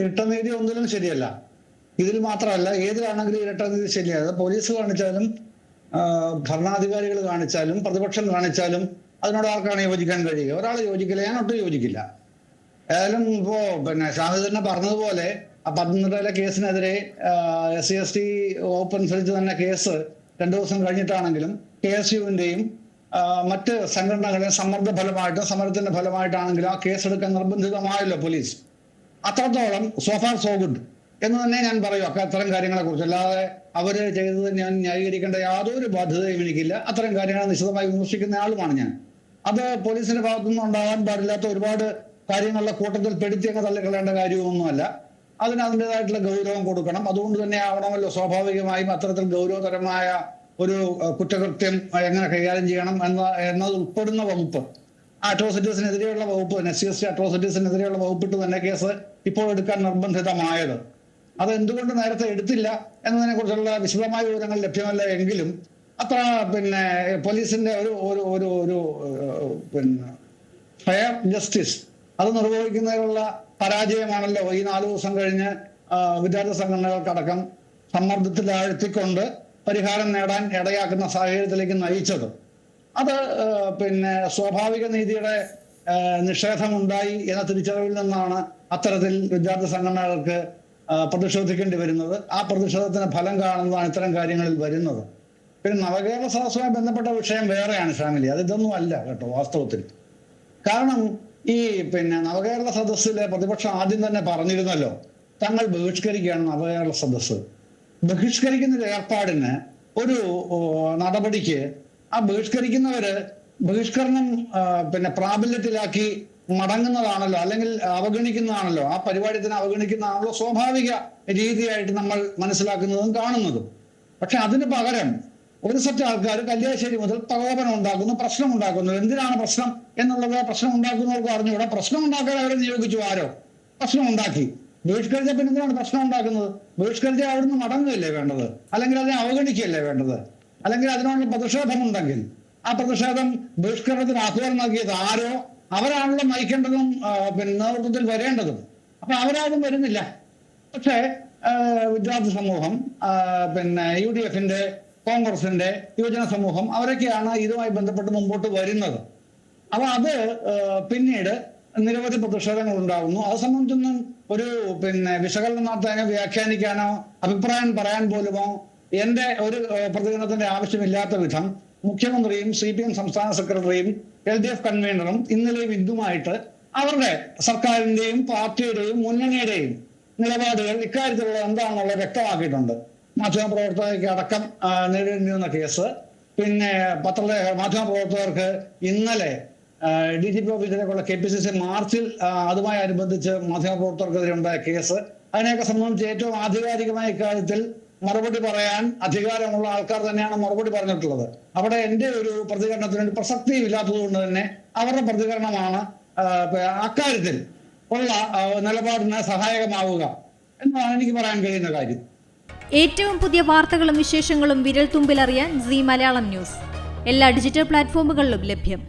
ഇരട്ടനീതി ഒന്നിലും ശരിയല്ല. ഇതിൽ മാത്രമല്ല ഏതിലാണെങ്കിലും ഇരട്ടനീതി ശരിയല്ല. പോലീസ് കാണിച്ചാലും ഭരണാധികാരികൾ കാണിച്ചാലും പ്രതിപക്ഷം കാണിച്ചാലും അതിനോട് ആർക്കാണ് യോജിക്കാൻ കഴിയുക? ഒരാൾ യോജിക്കില്ല ഞാൻ ഒട്ടും യോജിക്കില്ല. ഏതായാലും ഇപ്പോ പിന്നെ ഷാഹിദ് തന്നെ പറഞ്ഞതുപോലെ ആ പത്തനംതിട്ടയിലെ കേസിനെതിരെ എസ് സി എസ് ടി വകുപ്പ് അനുസരിച്ച് തന്നെ കേസ് രണ്ടു ദിവസം കഴിഞ്ഞിട്ടാണെങ്കിലും കെ എസ് യുവിന്റെയും മറ്റ് സംഘടനകളുടെ സമ്മർദ്ദ ഫലമായിട്ടും സമരത്തിന്റെ ഫലമായിട്ടാണെങ്കിലും ആ കേസെടുക്കാൻ നിർബന്ധിതമായല്ലോ പോലീസ്. അത്രത്തോളം സോഫാർ സോ ഗുഡ് എന്ന് തന്നെ ഞാൻ പറയും. ഒക്കെ അത്തരം കാര്യങ്ങളെ കുറിച്ച് അല്ലാതെ അവർ ചെയ്തത് ഞാൻ ന്യായീകരിക്കേണ്ട യാതൊരു ബാധ്യതയും എനിക്കില്ല. അത്തരം കാര്യങ്ങൾ നിശ്ചിതമായി വിമർശിക്കുന്ന ആളുമാണ് ഞാൻ. അത് പോലീസിന്റെ ഭാഗത്തുനിന്ന് ഉണ്ടാകാൻ പാടില്ലാത്ത ഒരുപാട് കാര്യങ്ങളുടെ കൂട്ടത്തിൽ പെടുത്തി അങ്ങ് തള്ളിക്കളയേണ്ട കാര്യമൊന്നുമല്ല അതിന് അതിന്റെതായിട്ടുള്ള ഗൗരവം കൊടുക്കണം. അതുകൊണ്ട് തന്നെ ആവണമല്ലോ സ്വാഭാവികമായും അത്തരത്തിൽ ഗൗരവതരമായ ഒരു കുറ്റകൃത്യം എങ്ങനെ കൈകാര്യം ചെയ്യണം എന്ന എന്നത് ഉൾപ്പെടുന്ന വകുപ്പ് അട്രോസിറ്റീസിനെതിരെയുള്ള വകുപ്പ് സി എസ് ടി അട്രോസിറ്റീസിനെതിരെയുള്ള വകുപ്പിട്ട് തന്നെ കേസ് ഇപ്പോൾ എടുക്കാൻ നിർബന്ധിതമായത്. അത് എന്തുകൊണ്ട് നേരത്തെ എടുത്തില്ല എന്നതിനെ കുറിച്ചുള്ള വിശദമായ വിവരങ്ങൾ ലഭ്യമല്ല എങ്കിലും അത്ര പിന്നെ പോലീസിന്റെ ഒരു ഒരു ഒരു ഒരു പിന്നെ ഫെയർ ജസ്റ്റിസ് അത് നിർവഹിക്കുന്നതിനുള്ള പരാജയമാണല്ലോ ഈ നാല് ദിവസം കഴിഞ്ഞ് വിദ്യാർത്ഥി സംഘടനകൾക്കടക്കം സമ്മർദ്ദത്തിലാഴ്ത്തിക്കൊണ്ട് പരിഹാരം നേടാൻ ഇടയാക്കുന്ന സാഹചര്യത്തിലേക്ക് നയിച്ചത്. അത് പിന്നെ സ്വാഭാവിക നീതിയുടെ നിഷേധമുണ്ടായി എന്ന തിരിച്ചറിവിൽ നിന്നാണ് അത്തരത്തിൽ വിദ്യാർത്ഥി സംഘടനകൾക്ക് പ്രതിഷേധിക്കേണ്ടി വരുന്നത്. ആ പ്രതിഷേധത്തിന് ഫലം കാണുന്നതാണ് ഇത്തരം കാര്യങ്ങളിൽ വരുന്നത്. പിന്നെ നവകേരള സദസ്സുമായി ബന്ധപ്പെട്ട വിഷയം വേറെയാണ് ഫാമിലി. അത് ഇതൊന്നും അല്ല കേട്ടോ വാസ്തവത്തിൽ. കാരണം ഈ പിന്നെ നവകേരള സദസ്സിലെ പ്രതിപക്ഷം ആദ്യം തന്നെ പറഞ്ഞിരുന്നല്ലോ തങ്ങൾ ബഹിഷ്കരിക്കുകയാണ് നവകേരള സദസ്സ്. ബഹിഷ്കരിക്കുന്ന ഒരു ഏർപ്പാടിന് ഒരു നടപടിക്ക് ആ ബഹിഷ്കരിക്കുന്നവര് ബഹിഷ്കരണം പിന്നെ പ്രാബല്യത്തിലാക്കി മടങ്ങുന്നതാണല്ലോ അല്ലെങ്കിൽ അവഗണിക്കുന്നതാണല്ലോ ആ പരിപാടി തന്നെ അവഗണിക്കുന്നതാണല്ലോ സ്വാഭാവിക രീതിയായിട്ട് നമ്മൾ മനസ്സിലാക്കുന്നതും കാണുന്നതും. പക്ഷെ അതിന് പകരം ഒരു സെറ്റ് ആൾക്കാർ കല്യാശ്ശേരി മുതൽ പ്രകോപനം ഉണ്ടാക്കുന്നു പ്രശ്നം ഉണ്ടാക്കുന്നു. എന്തിനാണ് പ്രശ്നം എന്നുള്ളത് പ്രശ്നം ഉണ്ടാക്കുന്നവർക്ക് അറിഞ്ഞുകൂടെ. പ്രശ്നം ഉണ്ടാക്കാൻ അവരെ നിയോഗിച്ചു ആരോ? പ്രശ്നം ഉണ്ടാക്കി. ബഹിഷ്കരിച്ച പിന്നെ എന്തിനാണ് പ്രശ്നം ഉണ്ടാക്കുന്നത്? ബഹിഷ്കരിച്ച അവിടുന്ന് മടങ്ങുകയല്ലേ വേണ്ടത്? അല്ലെങ്കിൽ അതിനെ അവഗണിക്കുകയല്ലേ വേണ്ടത്? അല്ലെങ്കിൽ അതിനോട് പ്രതിഷേധമുണ്ടെങ്കിൽ. ആ പ്രതിഷേധം ബഹിഷ്കരണത്തിന് ആഹ്വാനം നൽകിയത് ആരോ? അവരാണല്ലോ നയിക്കേണ്ടതും പിന്നെ നേതൃത്വത്തിൽ വരേണ്ടതും. അപ്പൊ അവരാരും വരുന്നില്ല. പക്ഷേ വിദ്യാർത്ഥി സമൂഹം പിന്നെ യു ഡി എഫിന്റെ കോൺഗ്രസിന്റെ യുവജന സമൂഹം അവരൊക്കെയാണ് ഇതുമായി ബന്ധപ്പെട്ട് മുമ്പോട്ട് വരുന്നത്. അപ്പൊ അത് പിന്നീട് നിരവധി പ്രതിഷേധങ്ങൾ ഉണ്ടാകുന്നു അത് സംബന്ധിച്ചൊന്നും ഒരു പിന്നെ വിശകലനം നടത്താനോ വ്യാഖ്യാനിക്കാനോ അഭിപ്രായം പറയാൻ പോലുമോ എന്റെ ഒരു പ്രതികരണത്തിന്റെ ആവശ്യമില്ലാത്ത വിധം മുഖ്യമന്ത്രിയും സി പി എം സംസ്ഥാന സെക്രട്ടറിയും എൽ ഡി എഫ് കൺവീനറും ഇന്നലെ ഇന്നുമായിട്ട് അവരുടെ സർക്കാരിന്റെയും പാർട്ടിയുടെയും മുന്നണിയുടെയും നിലപാടുകൾ ഇക്കാര്യത്തിലുള്ള എന്താണെന്നുള്ളത് വ്യക്തമാക്കിയിട്ടുണ്ട്. മാധ്യമപ്രവർത്തകർക്ക് അടക്കം നേടിയിരുന്ന കേസ്. പിന്നെ പത്രലേഖ മാധ്യമപ്രവർത്തകർക്ക് ഇന്നലെ ഡി ജി പി ഓഫീസിലേക്കുള്ള കെ പി സി സി മാർച്ചിൽ അതുമായി അനുബന്ധിച്ച് മാധ്യമപ്രവർത്തകർക്കെതിരെ ഉണ്ടായ കേസ്. അതിനെയൊക്കെ സംബന്ധിച്ച് ഏറ്റവും ആധികാരികമായ ഇക്കാര്യത്തിൽ മറുപടി പറയാൻ അധികാരമുള്ള ആൾക്കാർ തന്നെയാണ് മറുപടി പറഞ്ഞിട്ടുള്ളത്. അവിടെ എന്റെ ഒരു പ്രതികരണത്തിന് ഒരു പ്രസക്തിയും ഇല്ലാത്തത് കൊണ്ട് തന്നെ അവരുടെ പ്രതികരണമാണ് അക്കാര്യത്തിൽ ഉള്ള നിലപാടിന് സഹായകമാവുക എന്നാണ് എനിക്ക് പറയാൻ കഴിയുന്ന കാര്യം. ഏറ്റവും പുതിയ വാർത്തകളും വിശേഷങ്ങളും വിരൽ തുമ്പിലറിയാൻ സി മലയാളം ന്യൂസ്. എല്ലാ ഡിജിറ്റൽ പ്ലാറ്റ്ഫോമുകളിലും ലഭ്യം.